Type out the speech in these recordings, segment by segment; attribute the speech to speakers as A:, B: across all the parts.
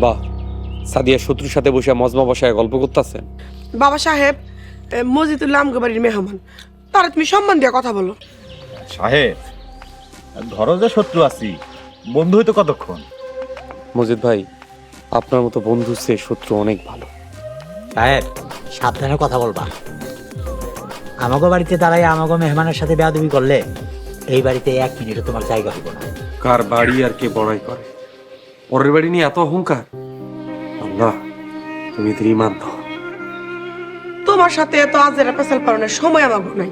A: বাহ সাদিয়া শত্রুর সাথে বসে মজমা বসায় গল্প করতেছেন
B: বাবা সাহেব এ, মজিদুল্লাহ আমগো বাড়ির মেহমান। তারা তুমি সম্মান দিয়ে কথা বলো।
C: সাহেব ধরো যে শত্রু আছি বন্ধু হইতো কতক্ষণ?
A: মজিদ ভাই আপনার মতো বন্ধু সে শত্রু অনেক ভালো।
D: সাহেব সাবধানে কথা বলবা। আমাগো বাড়িতে দাঁড়াই আমাগো মেহমানের সাথে বেয়াদবি করলে এই বাড়িতে এক মিনিটও তোমার জায়গা হইব না।
A: কার বাড়ি আর কে বড়াই করে? পরের বাড়ি নিয়ে এত অহংকার? আল্লাহ তুমি এদের
B: তোমার সাথে এত আজেরা পেশাল পালনের সময় আমাগো নাই।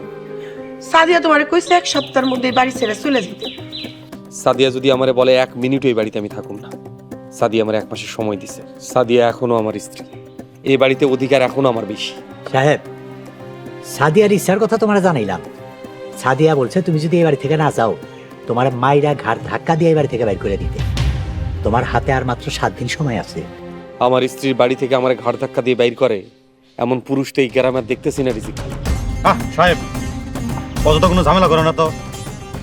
B: সাদিয়া তোমার কইছে এক সপ্তাহের মধ্যে বাড়ি ছেড়ে চলে যেতে।
A: সাদিয়া যদি আমারে বলে এক মিনিট এই বাড়িতে আমি থাকুম না সাদিয়া আমার এক মাসের সময় দিছে। সাদিয়া এখনও আমার স্ত্রী। এই বাড়িতে অধিকার এখনও আমার বেশি।
D: সাহেব সাদিয়ার ইচ্ছার কথা তোমার জানাইলাম। সাদিয়া বলছে তুমি যদি এই বাড়ি থেকে না যাও তোমার মাইরা ঘাড় ধাক্কা দিয়ে এই বাড়ি থেকে বাইর করে দিতে। তোমার হাতে আর মাত্র সাত দিন সময় আছে।
A: আমার স্ত্রীর বাড়ি থেকে আমার ঘাড় ধাক্কা দিয়ে বাইর করে এমন পুরুষ তো এই গ্রামে আর দেখতেছি না রিজিক। খালি।
C: আহ সাহেব অযথা কোনো ঝামেলা করো না তো।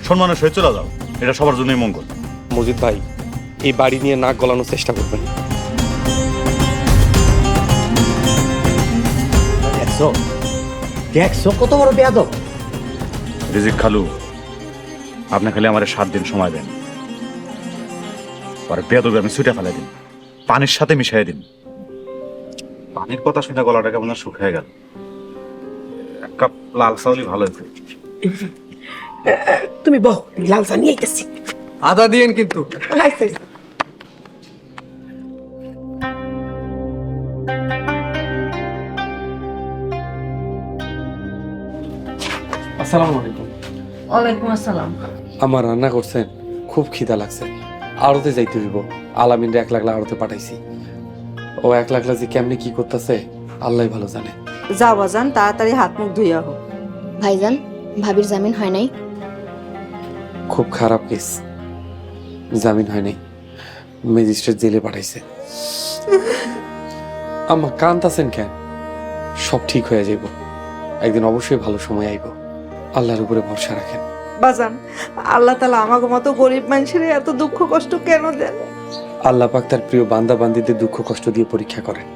C: সম্মানের সহিত চলে যাও এটা সবার জন্যই মঙ্গল।
A: মজিদ ভাই এই বাড়ি নিয়ে নাক গলানোর চেষ্টা করবেন। না।
D: দেখছ? দেখছ কত বড় বেয়াদব?
C: রিজিক খালু আপনি খালি আমার সাত দিন সময় দেন। পরে বেদবে আমি ছুটে ফেলে দিন। পানির সাথে মিশিয়ে দিন। পানির কথা শুনে গলাটা কেমন শুকিয়ে গেল। এক কাপ লাল চাউলই ভালো হয়েছে
B: তুমি বহ লাল চা নিয়ে আইতেছি।
E: আদা দিয়েন কিন্তু।
A: আসসালামু আলাইকুম।
F: ওয়ালাইকুম আসসালাম।
A: আমার রান্না করছেন খুব খিদা লাগছে। আড়তে যাইতে হইব। আলামিনরে এক লাখলা আড়তে পাঠাইছি। ও এক লাখলা যে কেমনে কি করতেছে আল্লাহ ভালো জানে।
F: যাও বাজান তাড়াতাড়ি হাত মুখ ধুইয়া হোক
G: ভাইজান ভাবির জামিন হয় নাই?
A: খুব খারাপ কেস। জামিন হয় নাই। ম্যাজিস্ট্রেট জেলে পাঠাইছে। আম্মা কান্তাছেন কেন? সব ঠিক হয়ে যাইব। একদিন অবশ্যই ভালো সময় আইব। আল্লাহর উপরে ভরসা রাখেন।
F: বাজান আল্লাহ তালা আমাকে মতো গরিব মানুষের এত দুঃখ কষ্ট কেন দেন?
A: আল্লাহ পাক তার প্রিয় বান্দা বান্দিদের দুঃখ কষ্ট দিয়ে পরীক্ষা করেন।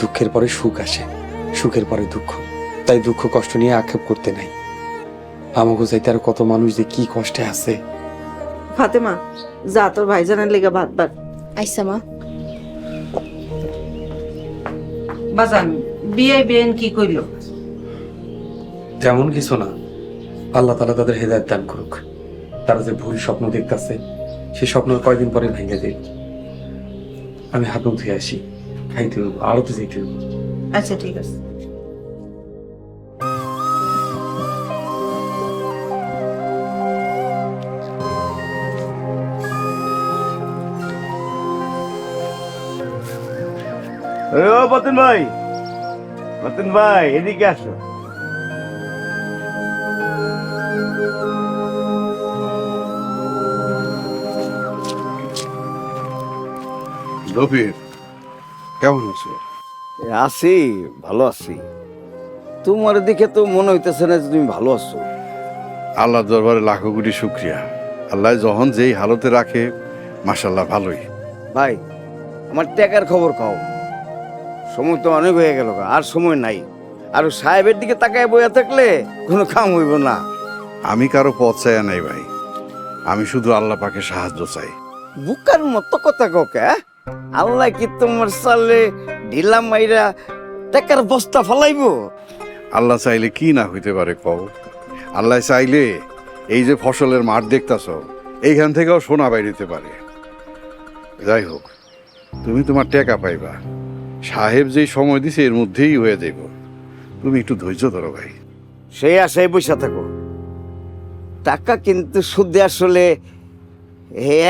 A: দুঃখের পরে সুখ আসে সুখের পরে দুঃখ। তাই দুঃখ কষ্ট নিয়ে আক্ষেপ করতে নাই। আমাকে যাইতে আর কত মানুষ যে কি কষ্টে আছে।
F: ফাতেমা যা তোর ভাইজানের লেগে ভাত ভাত
G: আইসা মা।
F: বাজান বিয়ে বিয়েন কি কইলো?
A: তেমন কিছু না। আল্লাহ তালা তাদের হেদায়ত দান করুক। তারা যে ভুল স্বপ্ন দেখতেছে সে স্বপ্ন কয়দিন পরে ভেঙে দেব আমি হাত মুখ ধুয়ে আসি খাইতে হইব আড়তে যাইতে হইব।
F: আচ্ছা ঠিক আছে।
H: ও মতন ভাই মতন ভাই এদিকে আসো।
I: রবির কেমন আছো?
H: আছি ভালো আছি। তোমার দিকে তো মনে হইতেছে না যে তুমি ভালো আছো।
I: আল্লাহ দরবারে লাখো কোটি শুক্রিয়া। আল্লাহ যখন যেই হালতে রাখে মাসাল্লাহ ভালোই।
H: ভাই আমার টাকার খবর খাও সময় তো অনেক হয়ে গেল আর সময় নাই। আর সাহেবের দিকে তাকায় বইয়া থাকলে কোনো কাম হইব না।
I: আমি কারও পথ চাই নাই ভাই। আমি শুধু আল্লাহ পাকে সাহায্য চাই।
H: বুকার মতো কথা কাউকে আল্লাহ কি তোমার সালে ঢিলা মাইরা টাকার বস্তা ফলাইবো?
I: আল্লাহ চাইলে কি না হইতে পারে কও? আল্লাহ চাইলে এই যে ফসলের মাঠ দেখতাছ এইখান থেকেও সোনা বাইরিতে পারে। যাই হোক তুমি তোমার টাকা পাইবা। সাহেব যেই সময় দিছে এর মধ্যেই হয়ে যাইব। তুমি একটু ধৈর্য ধরো ভাই।
H: সেই আশায় বসে থাকো। টাকা কিন্তু সুদে আসলে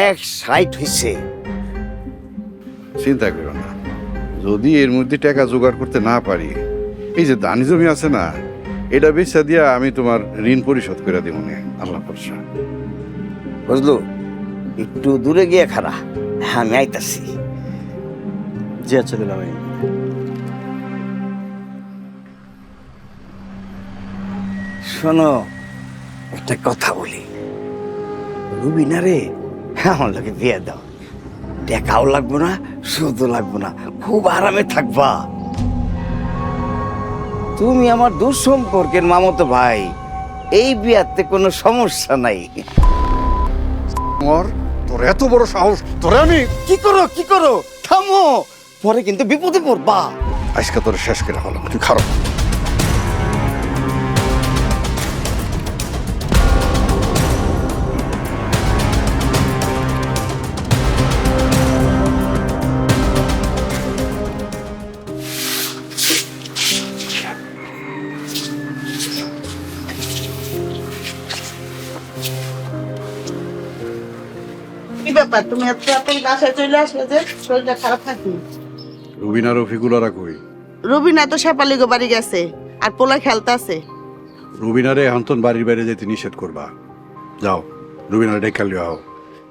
H: এক সাইট হইছে।
I: চিন্তা করো না। যদি এর মধ্যে টাকা জোগাড় করতে না পারি এই যে দানি জমি আছে না এটা বেচা দিয়া আমি তোমার ঋণ পরিশোধ করে দিব নে। আল্লাহ ভরসা।
H: বুঝলো? একটু দূরে গিয়ে খারা হ্যাঁ আমি আইতাছি।
E: জি আচ্ছা দিলাম ভাই
H: শোনো একটা কথা বলি। রুবিনা রে? আমার লোকে বিয়ে দাও। টাকাও লাগবো না সুদও লাগবো না। খুব আরামে থাকবা। তুমি আমার দূর সম্পর্কের মামতো ভাই। এই বিয়াতে কোনো সমস্যা নাই।
I: আমার তোর এত বড় সাহস তোরে আমি
H: কি করো কি করো? থামো। পরে কিন্তু বিপদে পড়বা।
I: আজকে তোর শেষ করে হলো তুই খারাপ।
B: ব্যাপার তুমি এত তাড়াতাড়ি বাসায় চলে আসলে যে শরীরটা খারাপ থাকি
I: রুবিনা রফিকুলারা কই?
B: রবিনা তো শেপালি গো বাড়ি গেছে আর পোলা খেলতে আছে।
I: রুবিনারে হান্তন বাড়ির বাইরে যেতে নিষেধ করবা। যাও রুবিনারে ডেকে লিও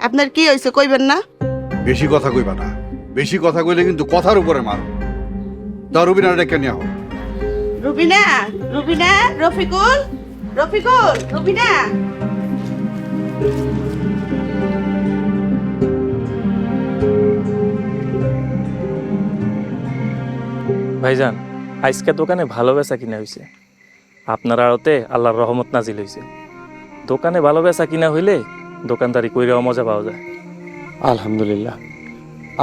B: আপনার কি হয়েছে কইবেন না?
I: বেশি কথা কইবা না। বেশি কথা কইলে কিন্তু কথার উপরে মারো। যাও রুবিনারে ডেকে নিয়ে
B: রুবিনা রুবিনা রফিকুল রফিকুল রুবিনা।
J: ভাইজান আজকে দোকানে ভালো বেচা কিনা হয়েছে আপনার আড়তে আল্লাহর রহমত নাজিল হয়েছে দোকানে ভালো বেচা কিনা হইলে দোকানদারি কইরেও মজা পাওয়া যায়।
A: আলহামদুলিল্লাহ।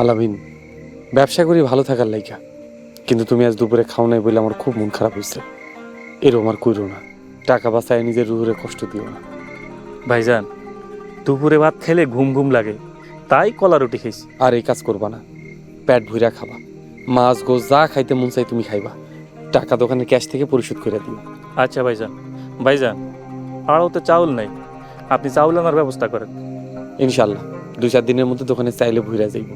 A: আলামিন ব্যবসা করি ভালো থাকার লাইকা কিন্তু তুমি আজ দুপুরে খাও নাই বলে আমার খুব মন খারাপ হয়েছে এরকম আর কইরো না। টাকা বাঁচায় নিজের রুহুরে কষ্ট দিও না।
J: ভাইজান দুপুরে ভাত খেলে ঘুম ঘুম লাগে। তাই কলা রুটি খেয়েছি
A: আর এই কাজ করবা না। পেট ভইরা খাবা। মাছ গোছ যা খাইতে মন চাই তুমি খাইবা। টাকা দোকানের ক্যাশ থেকে পরিশোধ করে দিও
J: আচ্ছা ভাইজান। ভাইজান আড়তে চাউল নাই। আপনি চাউল আনার ব্যবস্থা করেন।
A: ইনশাল্লাহ দুই চার দিনের মধ্যে দোকানে চাইলে ভুইরা যাইব।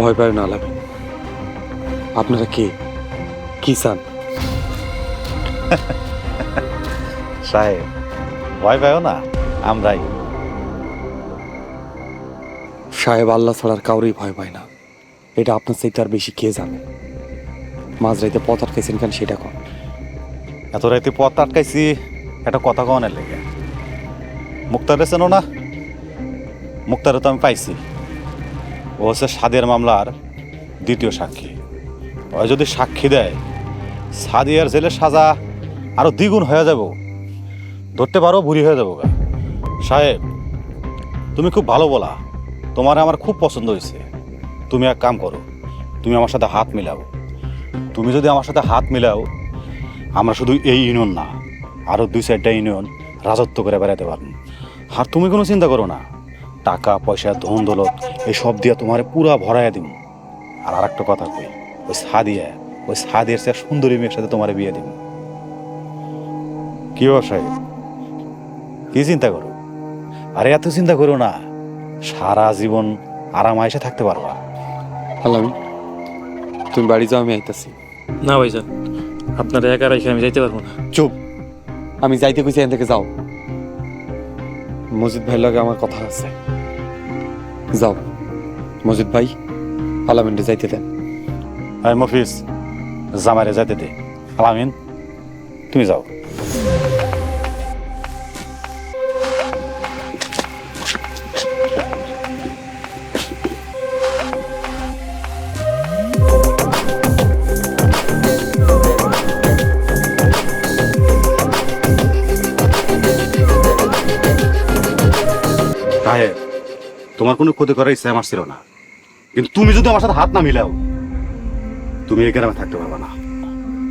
A: ভয় পায় না আলামিন আপনারা কে? কি চান?
C: সাহেব ভয় পাইও না আমরাই।
A: সাহেব আল্লাহ ছাড়ার কাউরেই ভয় পায় না। এটা আপনার চাইতে আর বেশি কে জানে? মাঝরাইতে পথ আটকাইছেন কেন সেটা কন।
C: এত রাইতে পথ আটকাইছি একটা কথা কনের লেগে। মুক্তার চেনো না? মুক্তারে তো আমি পাইছি। ও হচ্ছে সাদের মামলার দ্বিতীয় সাক্ষী। ও যদি সাক্ষী দেয়, সাদিয়ার জেলের সাজা আরও দ্বিগুণ হয়ে যাব। ধরতে পারো বুড়ি হয়ে যাব সাহেব, তুমি খুব ভালো বলা। তোমার আমার খুব পছন্দ হয়েছে। তুমি এক কাম করো, তুমি আমার সাথে হাত মিলাও। তুমি যদি আমার সাথে হাত মিলাও, আমরা শুধু এই ইউনিয়ন না আরও দুই চারটা ইউনিয়ন রাজত্ব করে বেড়াতে পারব। আর তুমি কোনো চিন্তা করো না। টাকা, পয়সা ধন দৌলত এই সব দিয়ে তোমার পুরা ভরাইয়া দিব আর আর একটা কথা কই ওই সাদিয়া ওই সাদিয়ার সে সুন্দরী মেয়ের সাথে তোমার বিয়ে দিব। কি ব্যবসায়ী কি চিন্তা করো? আরে এত চিন্তা করো না সারা জীবন আরাম আয়সে থাকতে পারবা।
A: আলামিন তুমি বাড়ি যাও আমি আইতাছি।
J: না ভাই ভাইজান আপনার একা রেখে আমি যাইতে পারব না।
A: চুপ। আমি যাইতে কইছি এখান থেকে যাও। মজিদ ভাইয়ের লগে আমার কথা আছে। যাও। মজিদ ভাই আলামিনরে যাইতে দেন।
C: আই মফিস জামাইরে যাইতে দে আলামিন তুমি যাও তোমার কোনো ক্ষতি করার ইচ্ছা আমার ছিল না। কিন্তু তুমি যদি আমার সাথে হাত না মিলাও তুমি এই গ্রামে থাকতে পারবে না।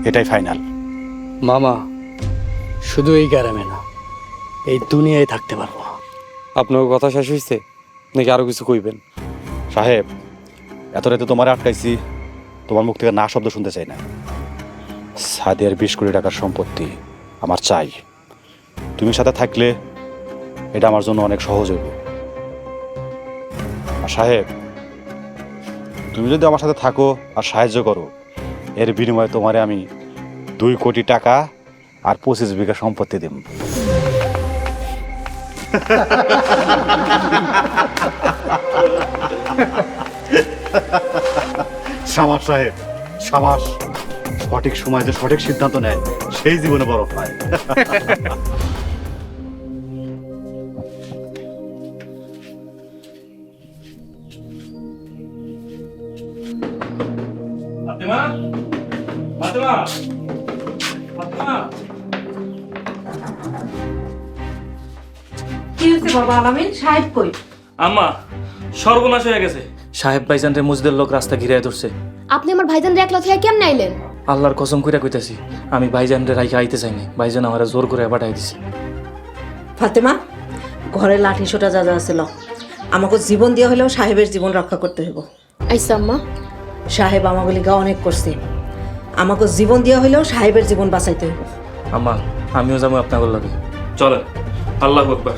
C: এটাই ফাইনাল।
E: মামা শুধু এই গ্রামে না এই দুনিয়ায় থাকতে পারব
A: আপনার কথা শেষ হয়েছে? নাকি আরও কিছু কইবেন?
C: সাহেব এত রাতে তোমার আটকাইছি তোমার মুখ থেকে না শব্দ শুনতে চাই না। সাদিয়ার বিশ কোটি টাকার সম্পত্তি আমার চাই। তুমি সাথে থাকলে এটা আমার জন্য অনেক সহজ হইব। আর সাহেব তুমি যদি আমার সাথে থাকো আর সাহায্য করো, এর বিনিময়ে তোমারে আমি দুই কোটি টাকা আর পঁচিশ বিঘা সম্পত্তি দেব। সামাস সাহেব সামাস সঠিক সময় যে সঠিক সিদ্ধান্ত নেয়, সেই জীবনে বড় পায়।
F: হচ্ছে বাবা আলামিন সাহেব কই?
J: আম্মা সর্বনাশ হয়ে গেছে। সাহেব ভাইজান রে মসজিদের লোক রাস্তা ঘিরে ধরছে।
G: আপনি আমার ভাইজান একলা থেকে কেমন আইলেন?
J: আল্লাহর কসম কইরা কইতাছি আমি ভাইজান রে রাইখা আইতে চাইনি ভাইজান আমার জোর করে পাঠাই দিছে।
F: ফাতেমা ঘরে লাঠি সোটা যা যা আছিল আমাকে জীবন দিয়ে হলেও সাহেবের জীবন রক্ষা করতে হইব।
G: আইসা আম্মা।
F: সাহেব আমাকে লিগা অনেক করছে। আমাকে জীবন দিয়ে হলেও সাহেবের জীবন বাঁচাইতে হইব।
J: আম্মা আমিও যাব আপনাদের লগে। চলেন আল্লাহ আকবার।